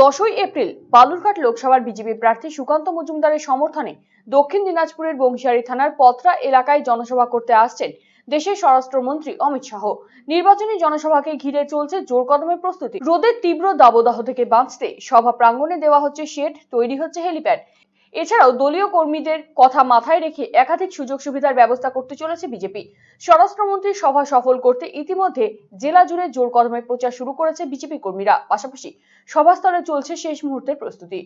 দশই এপ্রিল বালুরঘাট লোকসভার বিজেপি প্রার্থী সুকান্ত মজুমদারের সমর্থনে দক্ষিণ দিনাজপুরের বংশিয়ারি থানার পত্রা এলাকায় জনসভা করতে আসছেন দেশের স্বরাষ্ট্রমন্ত্রী অমিত শাহ। নির্বাচনী জনসভাকে ঘিরে চলছে জোর কদমের প্রস্তুতি। রোদের তীব্র দাবদাহ থেকে বাঁচতে সভা প্রাঙ্গণে দেওয়া হচ্ছে শেড, তৈরি হচ্ছে হেলিপ্যাড। এছাড়াও দলীয় কর্মীদের কথা মাথায় রেখে একাধিক সুযোগ সুবিধার ব্যবস্থা করতে চলেছে বিজেপি। স্বরাষ্ট্রমন্ত্রীর সভা সফল করতে ইতিমধ্যে জেলা জুড়ে জোর কদমে প্রচার শুরু করেছে বিজেপি কর্মীরা। পাশাপাশি সভাস্থলে চলছে শেষ মুহূর্তের প্রস্তুতি।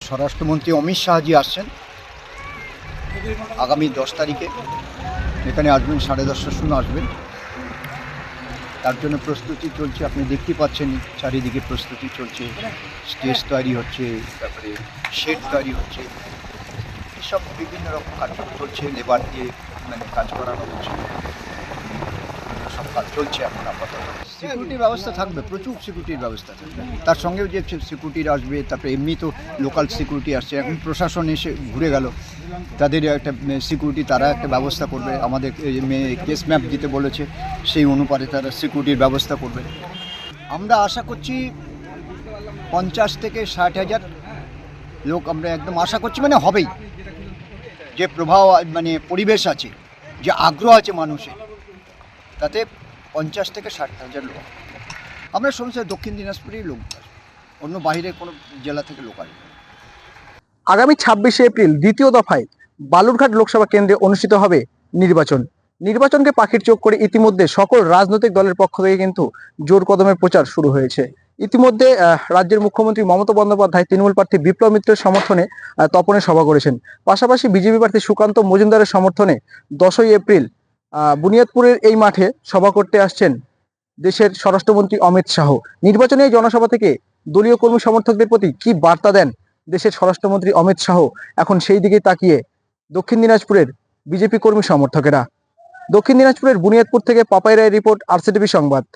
স্বরাষ্ট্রমন্ত্রী অমিত শাহজি আসছেন আগামী দশ তারিখে। এখানে আসবেন, সাড়ে দশটার সময় আসবেন। তার জন্য প্রস্তুতি চলছে, আপনি দেখতে পাচ্ছেন চারিদিকে প্রস্তুতি চলছে। স্টেজ তৈরি হচ্ছে, তারপরে শেড তৈরি হচ্ছে। এসব বিভিন্ন রকম কাজ চলছে, লেবার দিয়ে মানে কাজ করানো হচ্ছে। কাজ চলছে এখন আপাতত। সিকিউরিটির ব্যবস্থা থাকবে, প্রচুর সিকিউরিটির ব্যবস্থা থাকবে। তার সঙ্গেও যে সিকিউরিটি আসবে, তারপরে এমনি তো লোকাল সিকিউরিটি আসছে। এখন প্রশাসন এসে ঘুরে গেল। তাদের একটা সিকিউরিটি তারা একটা ব্যবস্থা করবে। আমাদের কেস ম্যাপ দিতে বলেছে, সেই অনুপাতে তারা সিকিউরিটির ব্যবস্থা করবে। আমরা আশা করছি পঞ্চাশ থেকে ষাট হাজার লোক আমরা একদম আশা করছি মানে হবেই। যে প্রভাব মানে পরিবেশ আছে, যে আগ্রহ আছে মানুষের, তাতে পঞ্চাশ থেকে ষাট হাজার লোক। আমরা সমস্ত দক্ষিণ দিনাজপুরেই লোক অন্য বাইরে কোনো জেলা থেকে লোক আসবে আগামী ছাব্বিশে এপ্রিল দ্বিতীয় দফায় বালুরঘাট লোকসভা কেন্দ্রে অনুষ্ঠিত হবে নির্বাচন। নির্বাচনকে পাখির চোখ করে ইতিমধ্যে সকল রাজনৈতিক দলের পক্ষ থেকে কিন্তু জোর কদমের প্রচার শুরু হয়েছে। ইতিমধ্যে রাজ্যের মুখ্যমন্ত্রী মমতা বন্দ্যোপাধ্যায়, তৃণমূল প্রার্থী বিপ্লব মিত্রের সমর্থনে তপনে সভা করেছেন। পাশাপাশি বিজেপি প্রার্থী সুকান্ত মজুমদারের সমর্থনে দশই এপ্রিল বুনিয়াদপুরের এই মাঠে সভা করতে আসছেন দেশের স্বরাষ্ট্রমন্ত্রী অমিত শাহ। নির্বাচনী জনসভা থেকে দলীয় কর্মী সমর্থকদের প্রতি কি বার্তা দেন দেশের স্বরাষ্ট্রমন্ত্রী অমিত শাহ? এখন সেই দিকে তাকিয়ে দক্ষিণ দিনাজপুরের বিজেপি কর্মী সমর্থকেরা। দক্ষিণ দিনাজপুরের বুনিয়াদপুর থেকে পাপাই রায় রিপোর্ট, আরসিটিভি সংবাদ।